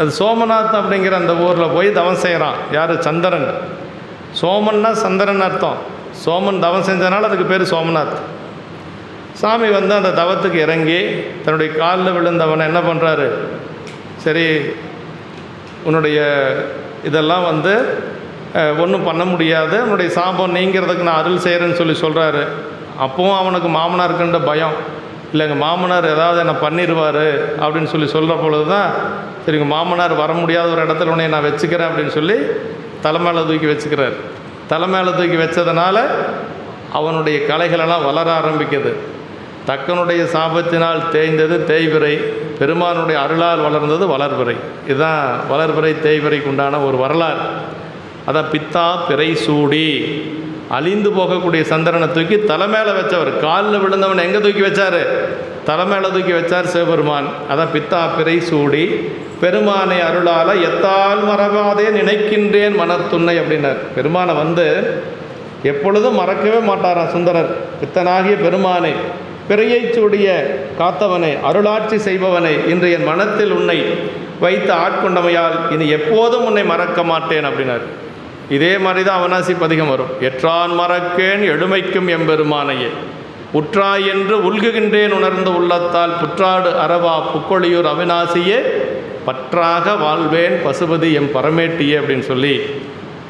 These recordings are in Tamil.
அது சோமநாத் அப்படிங்கிற அந்த ஊரில் போய் தவம் செய்கிறான் யார்? சந்திரன். சோமன்னா சந்திரன் அர்த்தம். சோமன் தவம் செஞ்சனால அதுக்கு பேர் சோமநாத். சாமி வந்து அந்த தவத்துக்கு இறங்கி தன்னுடைய காலில் விழுந்தவனை என்ன பண்ணுறாரு சரி உன்னுடைய இதெல்லாம் வந்து ஒன்றும் பண்ண முடியாது. உன்னுடைய சாபம் நீங்கிறதுக்கு நான் அருள் செய்கிறேன்னு சொல்லி சொல்கிறாரு அப்பவும் அவனுக்கு மாமனாருக்குன்ற பயம். இல்லைங்க மாமனார் ஏதாவது என்னை பண்ணிடுவார் அப்படின்னு சொல்லி சொல்கிற பொழுது தான் சரிங்க மாமனார் வர முடியாத ஒரு இடத்துல உன்னை நான் வச்சுக்கிறேன் அப்படின்னு சொல்லி தலை மேலே தூக்கி வச்சுக்கிறார். தலை மேலே தூக்கி வச்சதுனால அவனுடைய கலைகளெல்லாம் வளர ஆரம்பிக்குது. தக்கனுடைய சாபத்தினால் தேய்ந்தது தேய்விரை பெருமானுடைய அருளால் வளர்ந்தது வளர்பிறை. இதுதான் வளர்பிறை தேய்விரைக்கு உண்டான ஒரு வரலாறு. அதான் பித்தா பிறை சூடி. அழிந்து போகக்கூடிய சந்திரனை தூக்கி தலை மேலே வச்சவர். காலில் விழுந்தவன் எங்கே தூக்கி வச்சார்? தலை மேலே தூக்கி வச்சார் சிவபெருமான். அதான் பித்தா பிறை சூடி பெருமானை அருளால் எத்தால் மறவாதே நினைக்கின்றேன் மனத்துண்ணை அப்படின்னார். பெருமானை வந்து எப்பொழுதும் மறக்கவே மாட்டாராம் சுந்தரர்? பித்தனாகிய பெருமானை பிறையை சூடிய காத்தவனை அருளாட்சி செய்பவனை இன்று என் மனத்தில் உன்னை வைத்து ஆட்கொண்டமையால் இனி எப்போதும் உன்னை மறக்க மாட்டேன் அப்படின்னார். இதே மாதிரி தான் அவனாசி பதிகம் வரும். எற்றான் மறக்கேன் எழுமைக்கும் எம்பெருமானையே. உற்றாய் என்று உள்குகின்றேன் உணர்ந்து உள்ளத்தால் புற்றாடு அரவா புக்கொழியூர் அவிநாசியே பற்றாக வாழ்வேன் பசுபதி எம் பரமேட்டியே அப்படின்னு சொல்லி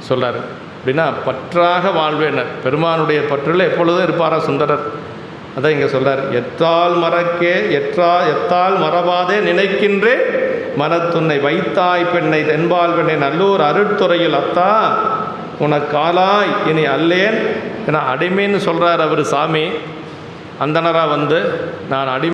சொல்கிறார் அப்படின்னா பற்றாக வாழ்வேனர். பெருமானுடைய பற்றில் எப்பொழுதும் இருப்பாரா சுந்தரர்? அதான் இங்கே சொல்கிறார் எத்தால் மறக்கே எற்றா எத்தால் மறவாதே நினைக்கின்றேன் மனத்துன்னை வைத்தாய் பெண்ணை தென்பால் பெண்ணை நல்லூர் அருட்துறையில் அத்தா உனக்காலாய் இனி அல்லேன் என அடிமைன்னு சொல்கிறார் அவர் சாமி. அந்தனராக வந்து நான் அடிமை